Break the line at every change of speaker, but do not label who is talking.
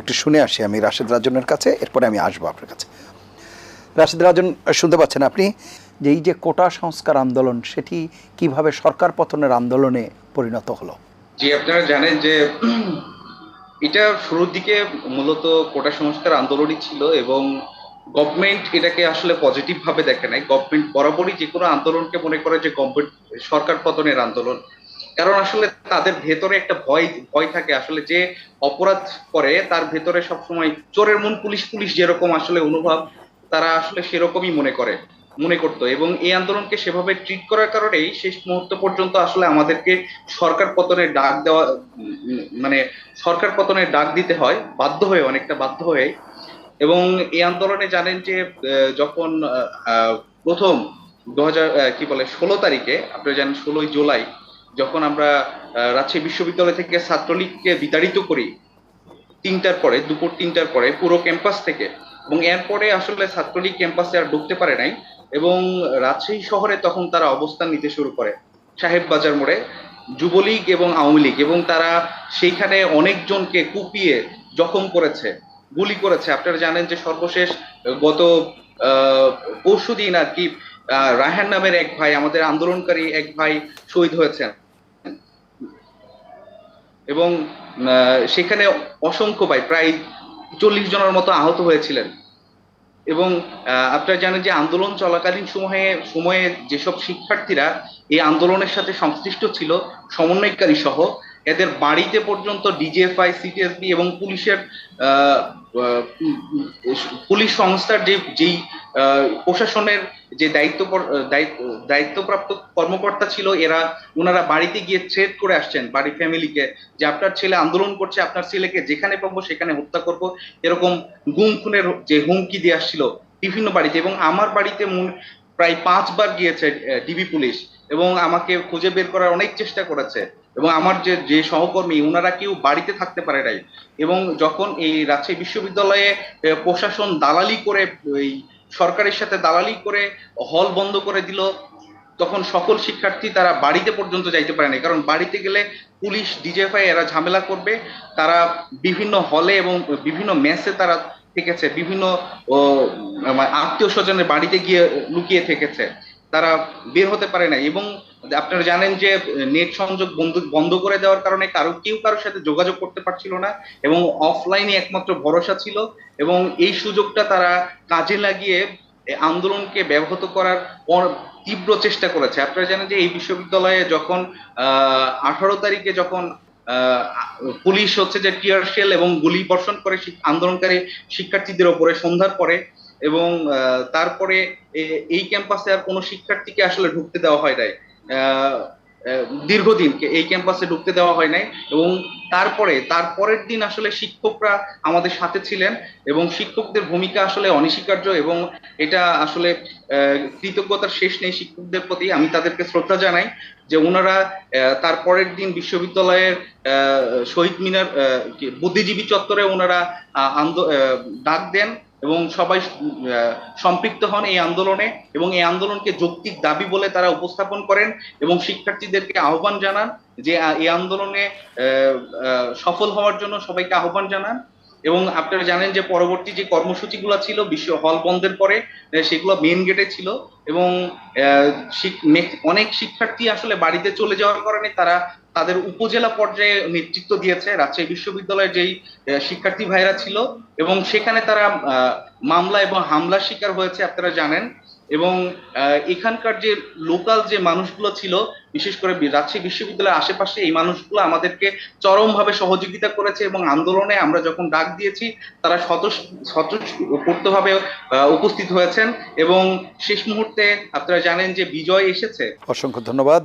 একটু শুনে আসি আমি রাশেদ রাজনের কাছে, এরপরে আমি আসব আপনার কাছে। রাশেদ রাজন, শুনতে পাচ্ছেন আপনি? যে এই যে কোটা সংস্কার আন্দোলন, সেটি কীভাবে সরকার পতনের আন্দোলনে পরিণত হলো?
জি, আপনারা জানেন যে এটা শুরুর দিকে মূলত কোটা সংস্কার আন্দোলনই ছিল এবং গভর্নমেন্ট এটাকে আসলে পজিটিভ ভাবে দেখে নাই। গভর্নমেন্ট বরাবরই যে কোনো আন্দোলনকে মনে করে যে গভর্নমেন্ট সরকার পতনের আন্দোলন। কারণ আসলে তাদের ভেতরে একটা ভয় ভয় থাকে আসলে যে অপরাধ করে তার ভেতরে সবসময় চোরের মন পুলিশ পুলিশ যেরকম আসলে অনুভব, তারা আসলে সেরকমই মনে করে, মনে করতো। এবং এই আন্দোলনকে সেভাবে ট্রিট করার কারণেই শেষ মুহূর্ত পর্যন্ত আসলে আমাদেরকে সরকার পতনের ডাক দেওয়া মানে সরকার পতনের ডাক দিতে হয়, বাধ্য হয়ে, অনেকটা বাধ্য হয়ে এবং এই আন্দোলনে জানেন যে যখন প্রথম দু হাজার কি বলে, ষোলো তারিখে আপনি জানেন ষোলোই জুলাই যখন আমরা রাজশাহী বিশ্ববিদ্যালয় থেকে ছাত্রলীগকে বিতাড়িত করি, তিনটার পরে, দুপুর তিনটার পরে, পুরো ক্যাম্পাস থেকে, এবং এরপরে আসলে ছাত্রলীগ ক্যাম্পাসে আর ঢুকতে পারে নাই, এবং রাজশাহী শহরে তখন তারা অবস্থান নিতে শুরু করে। সাহেব বাজার মোড়ে যুবলীগ এবং আওয়ামী লীগ, এবং তারা সেইখানে অনেকজনকে কুপিয়ে জখম করেছে, গুলি করেছে। আপনারা জানেন যে সর্বশেষ গত পরশু দিন আর কি রায়হান নামের এক ভাই, আমাদের আন্দোলনকারী এক ভাই শহীদ হয়েছেন। এবং সেখানে অসংখ্য ভাই, প্রায় চল্লিশ জনের মতো আহত হয়েছিলেন। এবং আপনারা জানেন যে আন্দোলন চলাকালীন সময়ে সময়ে যেসব শিক্ষার্থীরা এই আন্দোলনের সাথে সংশ্লিষ্ট ছিল, সমন্বয়কারী সহ এদের বাড়িতে পর্যন্ত ডিজিএফআই সিটিএসবি এবং পুলিশের পুলিশ সংস্থার যে, যেই প্রশাসনের যে দায়িত্ব, দায়িত্বপ্রাপ্ত কর্মকর্তা ছিল, এরা ওনারা বাড়িতে গিয়ে থ্রেট করে আসছেন বাড়ি ফ্যামিলিকে যে আপনার ছেলে আন্দোলন করছে, আপনার ছেলেকে যেখানে পাবো সেখানে হত্যা করব। এরকম গুম, খুনের যে হুমকি দিয়ে আসছিল বিভিন্ন বাড়িতে এবং আমার বাড়িতে প্রায় পাঁচবার গিয়েছে ডিবি পুলিশ এবং আমাকে খুঁজে বের করার অনেক চেষ্টা করেছে। এবং আমার যে যে সহকর্মী ওনারা কেউ বাড়িতে থাকতে পারে নাই। এবং যখন এই রাজশাহী বিশ্ববিদ্যালয়ে প্রশাসন দালালি করে, এই সরকারের সাথে দালালি করে, হল বন্ধ করে দিল, তখন সকল শিক্ষার্থী তারা বাড়িতে পর্যন্ত যাইতে পারে না কারণ বাড়িতে গেলে পুলিশ ডিজেফাই এরা ঝামেলা করবে। তারা বিভিন্ন হলে এবং বিভিন্ন মেসে তারা থেকেছে, বিভিন্ন আত্মীয় স্বজনের বাড়িতে গিয়ে লুকিয়ে থেকেছে। তারা বের হতে পারে না এবং আপনারা জানেন যে নেট সংযোগ বন্ধ করে দেওয়ার কারণে কারও, কেউ কারোর সাথে যোগাযোগ করতে পারছিল না এবং অফলাইনে একমাত্র ভরসা ছিল এবং এই সুযোগটা তারা কাজে লাগিয়ে আন্দোলনকে ব্যাহত করার তীব্র চেষ্টা করেছে। আপনারা জানেন যে এই বিশ্ববিদ্যালয়ে যখন আঠারো তারিখে যখন পুলিশ হচ্ছে যে টিয়ার শেল এবং গুলি বর্ষণ করে আন্দোলনকারী শিক্ষার্থীদের ওপরে সন্ধ্যার পরে এবং তারপরে এই ক্যাম্পাসে আর কোনো শিক্ষার্থীকে আসলে ঢুকতে দেওয়া হয় নাই। দীর্ঘদিন এই ক্যাম্পাসে ঢুকতে দেওয়া হয় নাই এবং তারপরে, তারপরের দিন আসলে শিক্ষকরা আমাদের সাথে ছিলেন এবং শিক্ষকদের ভূমিকা আসলে অনস্বীকার্য এবং এটা আসলে কৃতজ্ঞতার শেষ নেই শিক্ষকদের প্রতি। আমি তাদেরকে শ্রদ্ধা জানাই যে ওনারা তারপরের দিন বিশ্ববিদ্যালয়ের শহীদ মিনার বুদ্ধিজীবী চত্বরে ওনারা ডাক দেন। এবং সবাই সম্পৃক্ত হন এই আন্দোলনে এবং এই আন্দোলনকে যৌক্তিক দাবি বলে তারা উপস্থাপন করেন এবং শিক্ষার্থীদেরকে আহ্বান জানান যে এই আন্দোলনে সফল হওয়ার জন্য সবাইকে আহ্বান জানান এবং আপনারা জানেন যে পরবর্তী যে কর্মসূচিগুলো ছিল, বিশ্ব হল বন্ধের পরে সেগুলো মেন গেটে ছিল এবং অনেক শিক্ষার্থী আসলে বাড়িতে চলে যাওয়ার কারণে তারা তাদের উপজেলা পর্যায়ে নেতৃত্ব দিয়েছে রাজশাহী বিশ্ববিদ্যালয়ের যেই শিক্ষার্থী ভাইরা ছিল এবং সেখানে তারা মামলা এবং হামলার শিকার হয়েছে আপনারা জানেন এবং এখানকার যে লোকাল যে মানুষগুলো ছিল, বিশেষ করে রাজশাহী বিশ্ববিদ্যালয়ের আশেপাশে এই মানুষগুলো আমাদেরকে চরমভাবে সহযোগিতা করেছে এবং আন্দোলনে আমরা যখন ডাক দিয়েছি, তারা স্বতঃ স্বতঃস্ফূর্তভাবে উপস্থিত হয়েছেন এবং শেষ মুহূর্তে আপনারা জানেন যে বিজয় এসেছে।
অসংখ্য ধন্যবাদ।